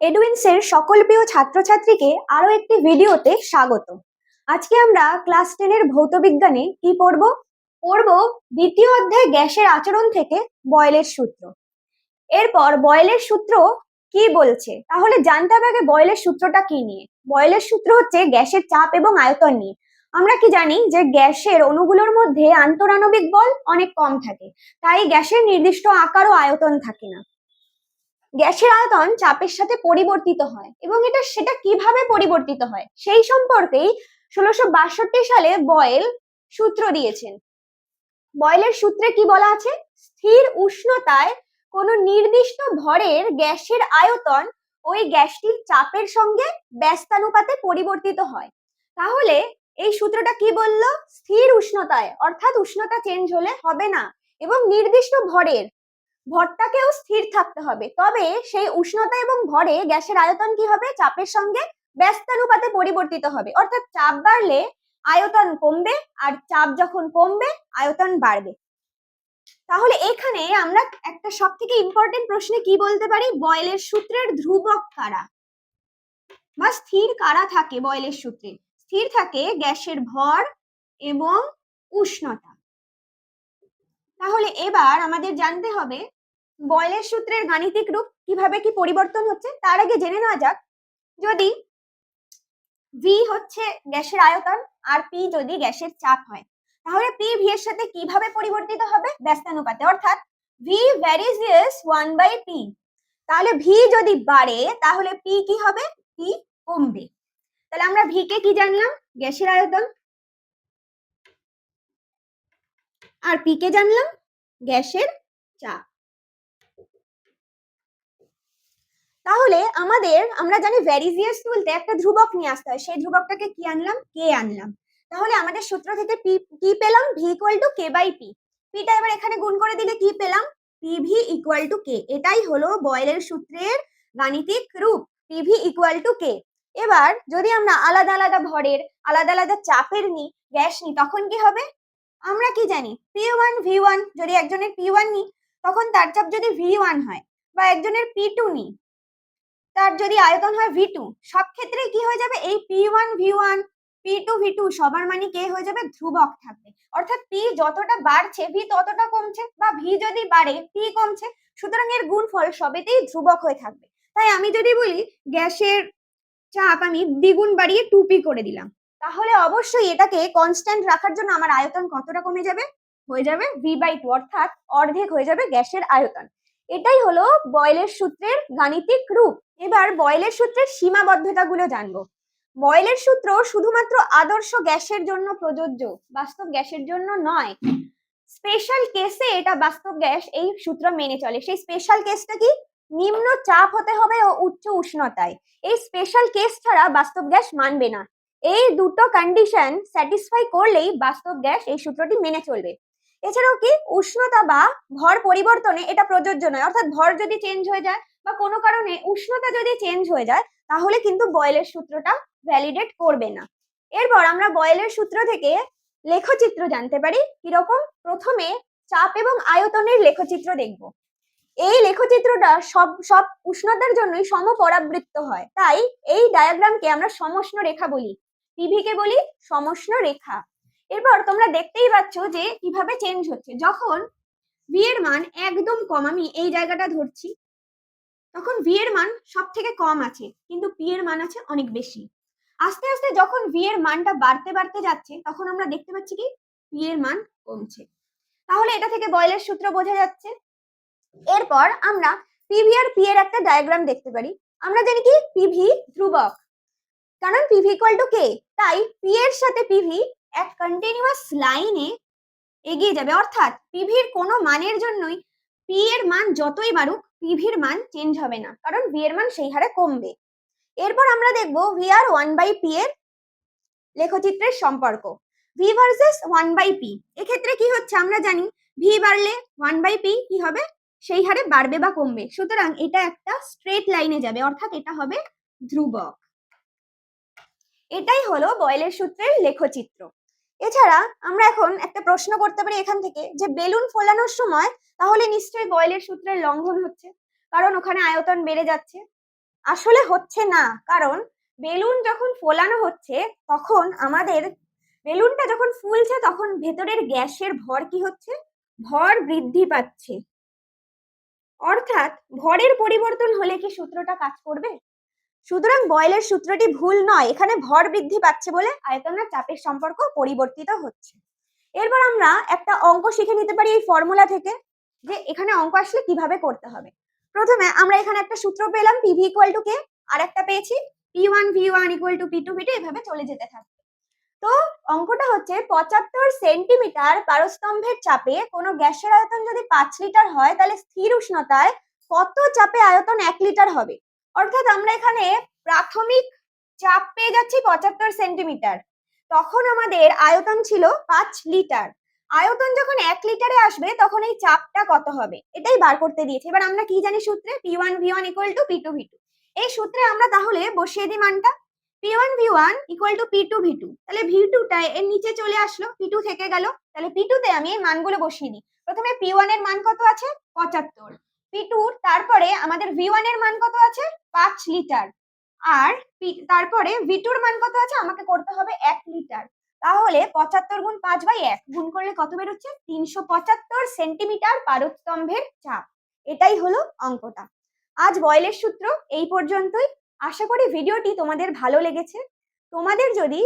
এডুইন্সের সকল প্রিয় ছাত্রছাত্রীকে আরও একটি ভিডিওতে স্বাগত। আজকে আমরা ক্লাস টেনের ভৌতবিজ্ঞানে কি পড়ব? পড়ব দ্বিতীয় অধ্যায় গ্যাসের আচরণ থেকে বয়েলের সূত্র। এরপর বয়েলের সূত্র কি বলছে? তাহলে জানতে হবে আগে বয়েলের সূত্রটা কি নিয়ে। বয়েলের সূত্র হচ্ছে গ্যাসের চাপ এবং আয়তন নিয়ে। আমরা কি জানি যে গ্যাসের অণুগুলোর মধ্যে আন্তরাণবিক বল অনেক কম থাকে, তাই গ্যাসের নির্দিষ্ট আকার ও আয়তন থাকে না। গ্যাসের আয়তন চাপের সাথে পরিবর্তিত হয় এবং এটা সেটা কীভাবে পরিবর্তিত হয় সেই সম্পর্কেই ষোলোশো বাষট্টি সালে বয়েল সূত্র দিয়েছেন। বয়েলের সূত্রে কি বলা আছে? স্থির উষ্ণতায় কোনো নির্দিষ্ট ভরের গ্যাসের আয়তন ওই গ্যাসটির চাপের সঙ্গে ব্যস্তানুপাতে পরিবর্তিত হয়। তাহলে এই সূত্রটা কি বলল? স্থির উষ্ণতায়, অর্থাৎ উষ্ণতা চেঞ্জ হলে হবে না এবং নির্দিষ্ট ভরের ভরটাকেও স্থির থাকতে হবে। তবে সেই উষ্ণতা এবং ভরে গ্যাসের আয়তন কি হবে? চাপের সঙ্গে ব্যস্তানুপাতে পরিবর্তিত হবে। অর্থাৎ চাপ বাড়লে আয়তন কমবে আর চাপ যখন কমবে, আয়তন বাড়বে। তাহলে এখানে আমরা একটা সব থেকে ইম্পর্টেন্ট প্রশ্নে কি বলতে পারি? বয়েলের সূত্রের ধ্রুবক কারা? বা স্থির কারা থাকে বয়েলের সূত্রে? স্থির থাকে গ্যাসের ভর এবং উষ্ণতা। তাহলে এবার আমাদের জানতে হবে বয়েলের সূত্রের গাণিতিক রূপ কীভাবে কি পরিবর্তন হচ্ছে, তার আগে জেনে নেওয়া যাক। যদি ভি হচ্ছে গ্যাসের আয়তন আর পি যদি গ্যাসের চাপ হয়, তাহলে পি ভি এর সাথে কীভাবে পরিবর্তিত হবে? ব্যস্তানুপাতে। অর্থাৎ V varies as one by P তাহলে ভি যদি বাড়ে, তাহলে পি কি হবে? পি কমবে। তাহলে আমরা ভি কে কি জানলাম? গ্যাসের আয়তন। আর পি কে জানলাম? গ্যাসের চাপ। তাহলে আমাদের, আমরা জানি ভ্যারিজিয়াস তুলতে একটা ধ্রুবক নিয়ে আসতে হয়। সেই ধ্রুবকটাকে কি আনলাম? কে আনলাম। তাহলে আমাদের সূত্র থেকে পি কি পেলাম V equal to K by P পিটা এবার এখানে গুণ করে দিলে কি পেলাম? P V equal to K এটাই হলো বয়েলের সূত্রের গাণিতিক রূপ। P V equal to K এবার যদি আমরা আলাদা আলাদা ভরের, আলাদা আলাদা চাপের নিই গ্যাস নিই তখন কি হবে? আমরা কি জানি? পি ওয়ান ভি ওয়ান যদি একজনের পি ওয়ান নিই তখন তার চাপ যদি ভি ওয়ান হয় বা একজনের পি টু নিই তার যদি আয়তন হয় ভি টু সব ক্ষেত্রে কি হয়ে যাবে? এই P one V one P two V two সবার মানে কে হয়ে যাবে? ধ্রুবক থাকবে। অর্থাৎ পি যতটা বাড়ছে ভি ততটা কমছে বা ভি যদি বাড়ে পি কমছে, সুতরাং এর গুণফল সবেতেই ধ্রুবক হয়ে থাকবে। তাই আমি যদি বলি, গ্যাসের চাপ আমি দ্বিগুণ বাড়িয়ে টু পি করে দিলাম। তাহলে অবশ্যই এটাকে কনস্ট্যান্ট রাখার জন্য আমার আয়তন কতটা কমে যাবে? হয়ে যাবে ভি বাই টু অর্থাৎ অর্ধেক হয়ে যাবে গ্যাসের আয়তন। এটাই হলো বয়েলের সূত্রের গাণিতিক রূপ। এবার বয়েলের সূত্রের সীমাবদ্ধতাগুলো জানব। বয়েলের সূত্র শুধুমাত্র আদর্শ গ্যাসের জন্য প্রযোজ্য, বাস্তব গ্যাসের জন্য নয়। স্পেশাল কেসে এটা বাস্তব গ্যাস এই সূত্র মেনে চলে। সেই স্পেশাল কেসটা কি? নিম্ন চাপ হতে হবে ও উচ্চ উষ্ণতায়। এই স্পেশাল কেস ছাড়া বাস্তব গ্যাস মানবে না। এই দুটো কন্ডিশন স্যাটিসফাই করলেই বাস্তব গ্যাস এই সূত্রটি মেনে চলবে। এছাড়াও কি? উষ্ণতা বা ভর পরিবর্তনে এটা প্রযোজ্য নয়। অর্থাৎ ভর যদি চেঞ্জ হয়ে যায় বা কোনো কারণে উষ্ণতা যদি চেঞ্জ হয়ে যায়, তাহলে কিন্তু বয়েলের সূত্রটা ভ্যালিডেট করবে না। এরপর আমরা বয়েলের সূত্র থেকে লেখচিত্র জানতে পারি, কীরকম? প্রথমে চাপ এবং আয়তনের লেখচিত্র দেখব। এই লেখচিত্রটা সব সব উষ্ণতার জন্যই সমপরাবৃত্ত হয়। তাই এই ডায়াগ্রামকে আমরা সমষ্ণ রেখা বলি। পিভিকে বলি সমষ্ণ রেখা। এরপর তোমরা দেখতেই পাচ্ছ যে কীভাবে চেঞ্জ হচ্ছে। যখন ভি এর মান একদম কম, আমি এই জায়গাটা ধরছি তখন ভি এর মান সব থেকে কম আছে, কিন্তু পি এর মান আছে অনেক বেশি। আস্তে আস্তে যখন ভি এর মানটা বাড়তে বাড়তে যাচ্ছে, তখন আমরা দেখতে পাচ্ছি কি? পি এর মান কমছে। তাহলে এটা থেকে বয়েলের সূত্র বোঝা যাচ্ছে। এরপর আমরা পিভি আর পি এর একটা ডায়াগ্রাম দেখতে পারি। আমরা জানি কি? পিভি ধ্রুবক। কারণ পিভি ইকুয়াল টু কে তাই পি এর সাথে পিভি এক কন্টিনিউয়াস লাইনে এগিয়ে যাবে। অর্থাৎ পিভির কোনো মানের জন্যই পি এর মান যতই বাড়ুক পিভির মান চেঞ্জ হবে না, কারণ ভি এর মান সেই হারে কমবে। এরপর আমরা দেখব ভি আর ওয়ান বাই পি এর লেখচিত্রের সম্পর্ক। V versus one by P এক্ষেত্রে কি হচ্ছে আমরা জানি ভি বাড়লে ওয়ান বাই পি কি হবে? সেই হারে বাড়বে বা কমবে। সুতরাং এটা একটা স্ট্রেট লাইনে যাবে, অর্থাৎ এটা হবে ধ্রুবক। এটাই হলো বয়েলের সূত্রের লেখচিত্র। এছাড়া আমরা এখন একটা প্রশ্ন করতে পারি এখান থেকে যে বেলুন ফোলানোর সময় তাহলে নিশ্চয়ই বয়েলের সূত্রের লঙ্ঘন হচ্ছে, কারণ ওখানে আয়তন বেড়ে যাচ্ছে। আসলে হচ্ছে না, কারণ বেলুন যখন ফোলানো হচ্ছে তখন আমাদের বেলুনটা যখন ফুলছে তখন ভেতরের গ্যাসের ভর কি হচ্ছে? ভর বৃদ্ধি পাচ্ছে। অর্থাৎ ভরের পরিবর্তন হলে কি সূত্রটা কাজ করবে? সুতরাং বয়েলের সূত্রটি ভুল নয়, এখানে ভর বৃদ্ধি পাচ্ছে বলে আয়তনের চাপের সম্পর্ক পরিবর্তিত হচ্ছে। এরপর আমরা একটা অঙ্ক শিখে নিতে পারি এই ফর্মুলা থেকে, যে এখানে অঙ্ক আসলে কীভাবে করতে হবে। প্রথমে আমরা এখানে একটা সূত্র পেলাম P V equal to K আর একটা পেয়েছি P one V one equal to P two V two এভাবে চলে যেতে থাকবে। তো অঙ্কটা হচ্ছে পঁচাত্তর সেন্টিমিটার পারস্তম্ভের চাপে কোনো গ্যাসের আয়তন যদি পাঁচ লিটার হয়, তাহলে স্থির উষ্ণতায় কত চাপে আয়তন এক লিটার হবে? অর্থাৎ আমরা এখানে প্রাথমিক চাপ পেয়ে যাচ্ছি পঁচাত্তর সেন্টিমিটার। তখন আমাদের আয়তন ছিল পাঁচ লিটার। আয়তন যখন এক লিটারে আসবে, তখন এই চাপটা কত হবে? এটাই বার করতে দিয়েছে। এবার আমরা কি জানি সূত্রে? P one V one equal to P two V two এই সূত্রে আমরা তাহলে বসিয়ে দিই মানটা। P one V one equal to P two V two তাহলে ভি টু টুটা এর নিচে চলে আসলো পি টু থেকে গেল। তাহলে পি টুতে আমি এই মানগুলো বসিয়ে দিই। প্রথমে পি ওয়ানের মান কত আছে? পঁচাত্তর। পি তারপরে আমাদের ভি ওয়ানের মান কত আছে? পাঁচ লিটার। আর তারপরে ভি টুর মান কত আছে? আমাকে করতে হবে এক লিটার। তাহলে পঁচাত্তর গুণ পাঁচ বাই এক গুণ করলে কত বেরোচ্ছে? তিনশো পঁচাত্তর সেন্টিমিটার পারস্তম্ভের চাপ। এটাই হলো অঙ্কটা। আজ বয়েলের সূত্র এই পর্যন্তই। আশা করি ভিডিওটি তোমাদের ভালো লেগেছে। তোমাদের যদি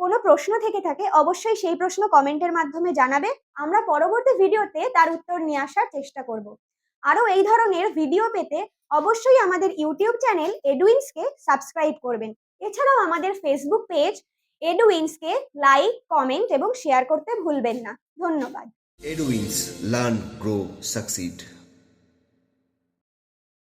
কোনো প্রশ্ন থেকে থাকে, অবশ্যই সেই প্রশ্ন কমেন্টের মাধ্যমে জানাবে। আমরা পরবর্তী ভিডিওতে তার উত্তর নিয়ে আসার চেষ্টা করব। আরও এই ধরনের ভিডিও পেতে অবশ্যই আমাদের ইউটিউব চ্যানেল এডুইন্সকে সাবস্ক্রাইব করবেন। এছাড়াও আমাদের ফেসবুক পেজ এডুইন্সকে লাইক কমেন্ট এবং শেয়ার করতে ভুলবেন না। ধন্যবাদ। Eduins learn grow Succeed.